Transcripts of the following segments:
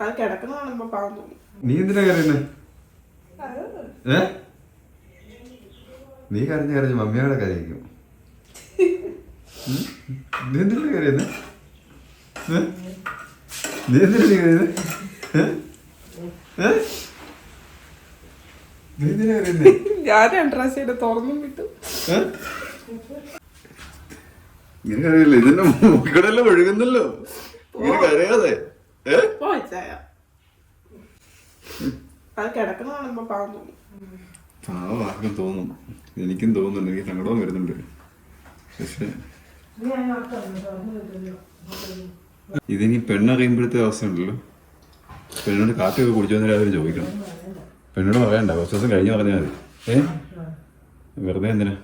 അത് കിടക്കുന്ന കാണുമ്പോ പാവം തോന്നും. നീ എന്തിനാ കരയുന്നേ? ഏ? നീ കരഞ്ഞ് കരഞ്ഞ് മമ്മിയോടെ കരയിക്കും. നീ എന്തിനാ കരയുന്നേ? നീ എന്തിനാ കരയുന്നേ? നീ എന്തിനാ കരയുന്നെ? ഞാൻ തുറന്നും വിട്ടു. ഏ? ഇങ്ങനെ കരയില്ല? ഇതിന്റെ മൂക്കിടല്ലോ ഒഴുകുന്നല്ലോ. ഇങ്ങനെ കരയാതെ. അത് കിടക്കുന്ന കാണുമ്പോ പാവം തോന്നും. തോന്നും. എനിക്കും തോന്നുന്നുണ്ട്. എനിക്ക് സങ്കടവും വരുന്നുണ്ട്. പക്ഷെ ഇതിനി പെണ്ണറിയുമ്പോഴത്തെ അവസ്ഥ ഉണ്ടല്ലോ പെണ്ണോട് കാപ്പിയൊക്കെ കുടിച്ചു വന്നാൽ അവർ ചോദിക്കണം. പെണ്ണോട് പറയണ്ട. കുറച്ച് ദിവസം കഴിഞ്ഞ് പറഞ്ഞാൽ മതി. ഏ? വെറുതെ എന്തിനാ?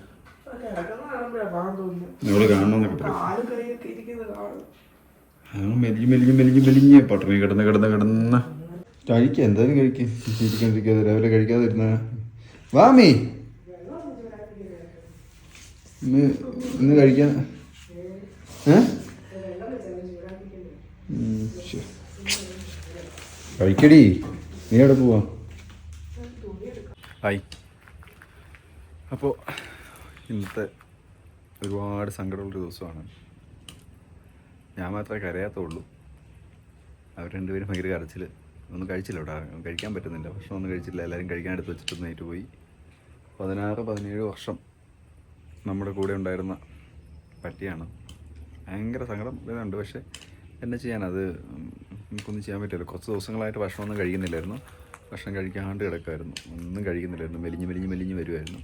നിങ്ങൾ കാണണമെന്നൊക്കെ പറയും. ആ മെലിഞ്ഞ് മെലിഞ്ഞ് മെലിഞ്ഞ് മെലിഞ്ഞ്. പട്ടണി കിടന്ന് കിടന്ന് കിടന്ന്. കഴിക്കുക എന്തായാലും കഴിക്കും. ചിരിക്കാണ്ടിരിക്കാതെ രാവിലെ കഴിക്കാതിരുന്ന. വാമി ഇന്ന് കഴിക്കാൻ. കഴിക്കടി. നീ എവിടെ പോവാ? ഹായ് അപ്പോൾ ഇന്നത്തെ ഒരുപാട് സങ്കടമുള്ളൊരു ദിവസമാണ്. ഞാൻ മാത്രമേ കരയാത്തുള്ളൂ. അവർ രണ്ടുപേരും ഭയങ്കര കരച്ചിൽ ഒന്നും കഴിച്ചില്ല ഇവിടെ. കഴിക്കാൻ പറ്റുന്നില്ല. ഭക്ഷണം ഒന്നും കഴിച്ചില്ല. എല്ലാവരും കഴിക്കാൻ എടുത്ത് വെച്ചിട്ട് നൈറ്റ് പോയി. പതിനാറ് പതിനേഴ് വർഷം നമ്മുടെ കൂടെ ഉണ്ടായിരുന്ന പട്ടിയാണ്. ഭയങ്കര സങ്കടം വരുന്നുണ്ട് പക്ഷേ എന്നെ ചെയ്യാൻ അത് നമുക്കൊന്നും ചെയ്യാൻ പറ്റില്ല. കുറച്ച് ദിവസങ്ങളായിട്ട് ഭക്ഷണമൊന്നും കഴിക്കുന്നില്ലായിരുന്നു. ഭക്ഷണം കഴിക്കാണ്ട് കിടക്കുമായിരുന്നു ഒന്നും കഴിക്കുന്നില്ലായിരുന്നു. മെലിഞ്ഞ് മെലിഞ്ഞ് മെലിഞ്ഞ് വരുമായിരുന്നു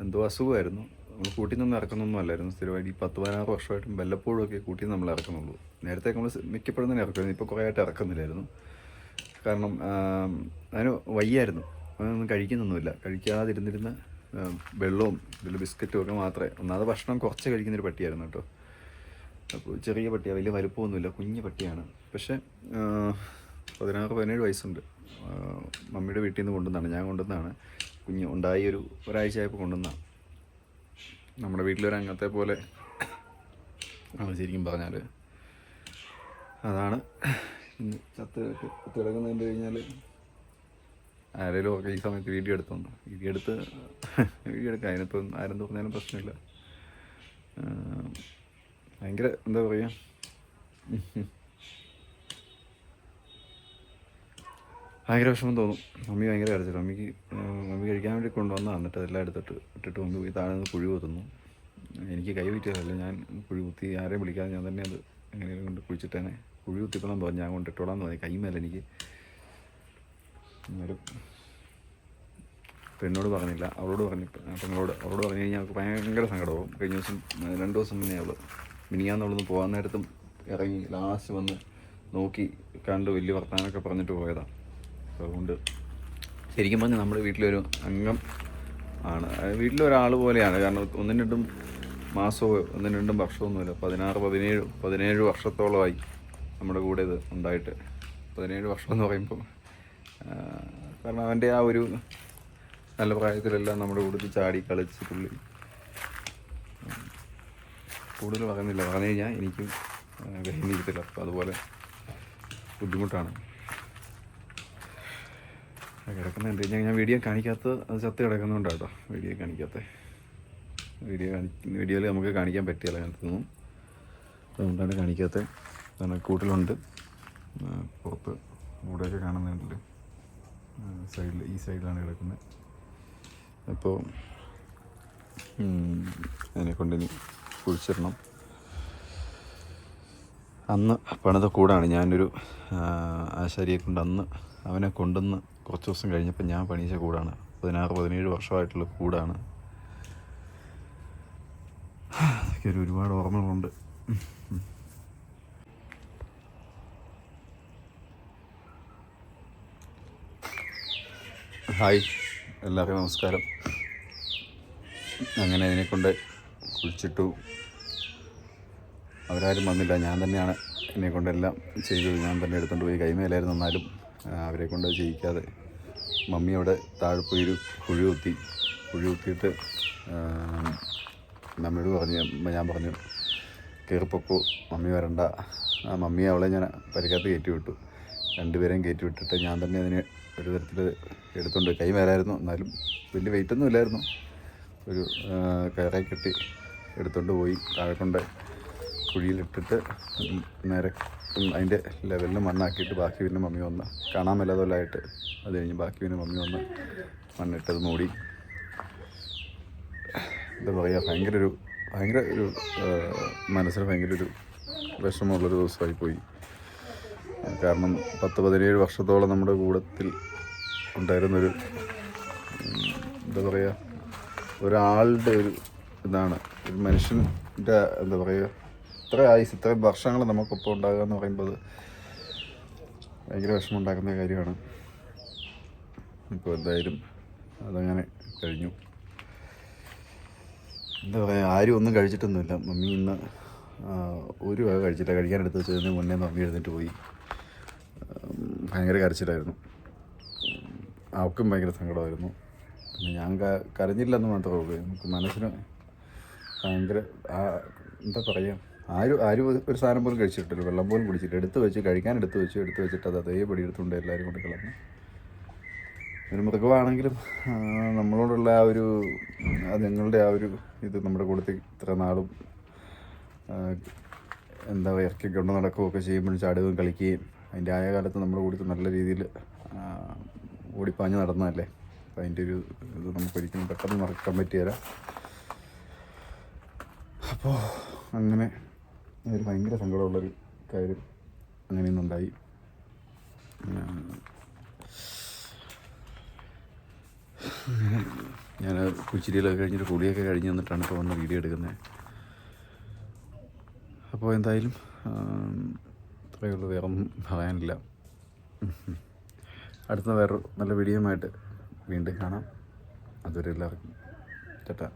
എന്തോ അസുഖമായിരുന്നു. നമ്മൾ കൂട്ടിൽ നിന്ന് ഇറക്കുന്നൊന്നും അല്ലായിരുന്നു. സ്ഥിരമായിട്ട് ഈ പത്ത് പതിനാറ് വർഷമായിട്ടും വല്ലപ്പോഴും ഒക്കെ നമ്മൾ ഇറക്കുന്നുള്ളൂ. നേരത്തെ നമ്മൾ മിക്കപ്പോഴും തന്നെ ഇറക്കുമായിരുന്നു. ഇപ്പോൾ കുറേ ആയിട്ട് ഇറക്കുന്നില്ലായിരുന്നു. കാരണം അതിന് വയ്യായിരുന്നു. അതൊന്നും കഴിക്കുന്നൊന്നുമില്ല. കഴിക്കാതിരുന്നിരുന്ന വെള്ളവും ഇതിൽ ബിസ്ക്കറ്റും ഒക്കെ മാത്രമേ. ഒന്നാമത് ഭക്ഷണം കുറച്ച് കഴിക്കുന്നൊരു പട്ടിയായിരുന്നു കേട്ടോ. അപ്പോൾ ചെറിയ പട്ടിയാണ് വലിയ വലുപ്പമൊന്നുമില്ല. കുഞ്ഞു പട്ടിയാണ്. പക്ഷേ പതിനാറ് പതിനേഴ് വയസ്സുണ്ട്. മമ്മിയുടെ വീട്ടിൽ നിന്ന് കൊണ്ടുവന്നാണ്. ഞാൻ കൊണ്ടുവന്നാണ്. കുഞ്ഞ് ഉണ്ടായി ഒരു ഒരാഴ്ചയായപ്പോൾ കൊണ്ടുവന്നാണ് നമ്മുടെ വീട്ടിലൊരു അംഗത്തെ പോലെ ആണ് ശരിക്കും പറഞ്ഞാൽ അതാണ് ഇന്ന് ചത്ത് ചത്ത് കണ്ടു കഴിഞ്ഞാൽ ആരെങ്കിലും ഒക്കെ ഈ സമയത്ത് വീഡിയോ എടുത്തോണ്ട്? വീഡിയോ എടുത്ത് വീഡിയോ എടുക്കാം. അതിനിപ്പം ആരും പറഞ്ഞാലും പ്രശ്നമില്ല. ഭയങ്കര എന്താ പറയുക ഭയങ്കര വിഷമം തോന്നും. മമ്മി ഭയങ്കര കരച്ചില്ല മമ്മിക്ക് അമ്മി കഴിക്കാൻ വേണ്ടി കൊണ്ടുവന്നാൽ എന്നിട്ട് അതെല്ലാം എടുത്തിട്ട് ഇട്ടിട്ട് മമ്മി പോയി താഴെ നിന്ന് കുഴി കുത്തുന്നു. എനിക്ക് കൈ പറ്റിയതല്ല ഞാൻ കുഴി കുത്തി ആരെയും വിളിക്കാതെ ഞാൻ തന്നെ അത് എങ്ങനെയും കൊണ്ട് കുഴിച്ചിട്ട് തന്നെ കുഴി കുത്തിക്കണം തോന്നി ഞാൻ കൊണ്ടിട്ടോളാന്ന് തോന്നി കൈമേല എനിക്ക് എന്നാലും പെണ്ണോട് പറഞ്ഞില്ല. അവളോട് പറഞ്ഞു പെണ്ണോട് അവളോട് പറഞ്ഞു കഴിഞ്ഞാൽ അവൾക്ക് ഭയങ്കര സങ്കടമാവും. കഴിഞ്ഞ ദിവസം രണ്ട് ദിവസം മുന്നേ അവൾ മിനിയാന്നവളൊന്ന് പോകാൻ നേരത്തും ഇറങ്ങി ലാസ്റ്റ് വന്ന് നോക്കി കണ്ട് വലിയ വർത്തമാനമൊക്കെ പറഞ്ഞിട്ട് പോയതാണ് അതുകൊണ്ട് ശരിക്കും പറഞ്ഞാൽ നമ്മുടെ വീട്ടിലൊരു അംഗം ആണ്. വീട്ടിലൊരാൾ പോലെയാണ്. കാരണം ഒന്നും രണ്ടും മാസമോ ഒന്നും രണ്ടും വർഷമൊന്നുമില്ല. പതിനാറ് പതിനേഴ് പതിനേഴ് വർഷത്തോളമായി നമ്മുടെ കൂടെ ഇത് ഉണ്ടായിട്ട്. പതിനേഴ് വർഷം എന്ന് പറയുമ്പം കാരണം അവന്റെ ആ ഒരു നല്ല പ്രായത്തിലെല്ലാം നമ്മുടെ കൂട്ടത്തിൽ ചാടി കളിച്ച് പുള്ളി കൂടുതൽ പറയുന്നില്ല. പറഞ്ഞു കഴിഞ്ഞാൽ എനിക്കും ദഹിനിക്കത്തില്ല അപ്പോൾ അതുപോലെ ബുദ്ധിമുട്ടാണ്. കിടക്കുന്നുണ്ട്. ഞാൻ ഞാൻ വീഡിയോ കാണിക്കാത്തത് അത് ചത്ത് കിടക്കുന്നുണ്ട് കേട്ടോ. വീഡിയോ കാണിക്കാത്ത വീഡിയോ കാണി വീഡിയോയിൽ നമുക്ക് കാണിക്കാൻ പറ്റിയല്ല അതിനകത്തൊന്നും. അതുകൊണ്ടാണ് കാണിക്കാത്ത കാരണം കൂട്ടിലുണ്ട്. പുറത്ത് കൂടെയൊക്കെ കാണുന്നുണ്ടല്ലോ സൈഡിൽ ഈ സൈഡിലാണ് കിടക്കുന്നത്. അപ്പോൾ അതിനെ കൊണ്ടിനി കുഴിച്ചിടണം. അന്ന് പണിത കൂടാണ്. ഞാനൊരു ആശാരിയെ കൊണ്ട് അന്ന് അവനെ കൊണ്ടുവന്ന് കുറച്ച് ദിവസം കഴിഞ്ഞപ്പോൾ ഞാൻ പണിയിച്ച കൂടാണ്. പതിനാറ് പതിനേഴ് വർഷമായിട്ടുള്ള കൂടാണ്. ഒരു ഒരുപാട് ഓർമ്മകളുണ്ട്. ഹായ്. എല്ലാവർക്കും നമസ്കാരം. അങ്ങനെ ഇതിനെ കൊണ്ട് കുഴിച്ചിട്ടു അവരാരും വന്നില്ല. ഞാൻ തന്നെയാണ് എന്നെ കൊണ്ടെല്ലാം ചെയ്തത്. ഞാൻ തന്നെ എടുത്തുകൊണ്ട് പോയി. കൈമേലായിരുന്നു എന്നാലും. അവരെ കൊണ്ട് ചെയ്യിക്കാതെ മമ്മി അവിടെ താഴെ ഒരു കുഴി കുത്തി. കുഴി കുത്തിയിട്ട് മമ്മിയോട് പറഞ്ഞു ഞാൻ പറഞ്ഞു കയറിപ്പൊക്കോ മമ്മി വരണ്ട. മമ്മി അവളെ ഞാൻ പരിക്കകത്ത് കയറ്റി വിട്ടു. രണ്ടുപേരെയും കയറ്റി വിട്ടിട്ട് ഞാൻ തന്നെ അതിനെ ഒരു തരത്തിൽ എടുത്തുകൊണ്ട് കൈ വരായിരുന്നു എന്നാലും വലിയ വെയിറ്റൊന്നും ഇല്ലായിരുന്നു. ഒരു കയറായി കയറെ കെട്ടി എടുത്തുകൊണ്ട് പോയി. താഴെ കൊണ്ട് കുഴിയിലിട്ടിട്ട് നേരെ അതിന്റെ ലെവലിൽ മണ്ണാക്കിയിട്ട് ബാക്കി പിന്നെ മമ്മി വന്ന് കാണാൻ മേലാതല്ലായിട്ട് അത് കഴിഞ്ഞ് ബാക്കി പിന്നെ മമ്മി വന്ന് മണ്ണിട്ടത് മൂടി. എന്താ പറയുക ഭയങ്കര ഒരു ഭയങ്കര ഒരു മനസ്സിന് ഭയങ്കര ഒരു വിഷമമുള്ളൊരു ദിവസമായി പോയി. കാരണം പത്ത് പതിനേഴ് വർഷത്തോളം നമ്മുടെ കൂടത്തിൽ ഉണ്ടായിരുന്നൊരു എന്താ പറയുക ഒരാളുടെ ഒരു ഇതാണ്. ഒരു മനുഷ്യന്റെ എന്താ പറയുക ഇത്ര ആയുസ് ഇത്രയും വർഷങ്ങൾ നമുക്കൊപ്പം ഉണ്ടാകുക എന്ന് പറയുമ്പോൾ ഭയങ്കര വിഷമം ഉണ്ടാക്കുന്ന കാര്യമാണ്. ഇപ്പോൾ എന്തായാലും അതങ്ങനെ കഴിഞ്ഞു. എന്താ പറയുക ആരും ഒന്നും കഴിച്ചിട്ടൊന്നുമില്ല. മമ്മി ഇന്ന് ഒരു വക കഴിച്ചില്ല. കഴിക്കാൻ എടുത്ത് വെച്ചതിന് മുന്നേ മമ്മി എഴുന്നേറ്റ് പോയി. ഭയങ്കര കരച്ചിലായിരുന്നു. അവക്കും ഭയങ്കര സങ്കടമായിരുന്നു. പിന്നെ ഞാൻ കരഞ്ഞില്ലെന്ന് മാത്രമേ ഉള്ളൂ. നമുക്ക് മനസ്സിന് ഭയങ്കര ആ എന്താ പറയുക ആരും ആരും ഒരു- സാധനം പോലും കഴിച്ചിട്ടില്ല. വെള്ളം പോലും കുടിച്ചിട്ട് എടുത്ത് വെച്ച് കഴിക്കാൻ എടുത്ത് വെച്ച് എടുത്ത് വെച്ചിട്ട് അത് അതേപടി എടുത്തുകൊണ്ട് എല്ലാവരും കൊണ്ട് കളഞ്ഞു. ഒരു മൃഗമാണെങ്കിലും നമ്മളോടുള്ള ആ ഒരു അതുങ്ങളുടെ ആ ഒരു ഇത് നമ്മുടെ കൂടത്തിൽ ഇത്ര നാളും എന്താ പറയുക ഇറക്കി കൊണ്ട് നടക്കുകയൊക്കെ ചെയ്യുമ്പോഴും ചാടുകയും കളിക്കുകയും അതിന്റെ ആയ കാലത്ത് നമ്മുടെ കൂടുതൽ നല്ല രീതിയിൽ ഓടിപ്പാഞ്ഞ് നടന്നതല്ലേ? അപ്പം അതിന്റെ ഒരു ഇത് നമുക്ക് ഒരിക്കലും പെട്ടെന്ന് മറക്കാൻ പറ്റിയല്ല അപ്പോൾ അങ്ങനെ ഒരു ഭയങ്കര സങ്കടമുള്ളൊരു കാര്യം അങ്ങനെ ഇന്നുണ്ടായി ആ, ഞാൻ കുച്ചിരിയിലൊക്കെ കഴിഞ്ഞിട്ട് കുളിയൊക്കെ കഴിഞ്ഞ് വന്നിട്ടാണ് ഇപ്പോൾ വന്ന് വീഡിയോ എടുക്കുന്നത് അപ്പോൾ എന്തായാലും അത്രയേ ഉള്ളൂ. വേറെ ഒന്നും പറയാനില്ല. അടുത്ത വേറൊരു നല്ല വീഡിയോയുമായിട്ട് വീണ്ടും കാണാം. അതുവരെ എല്ലാവർക്കും ചേട്ടാ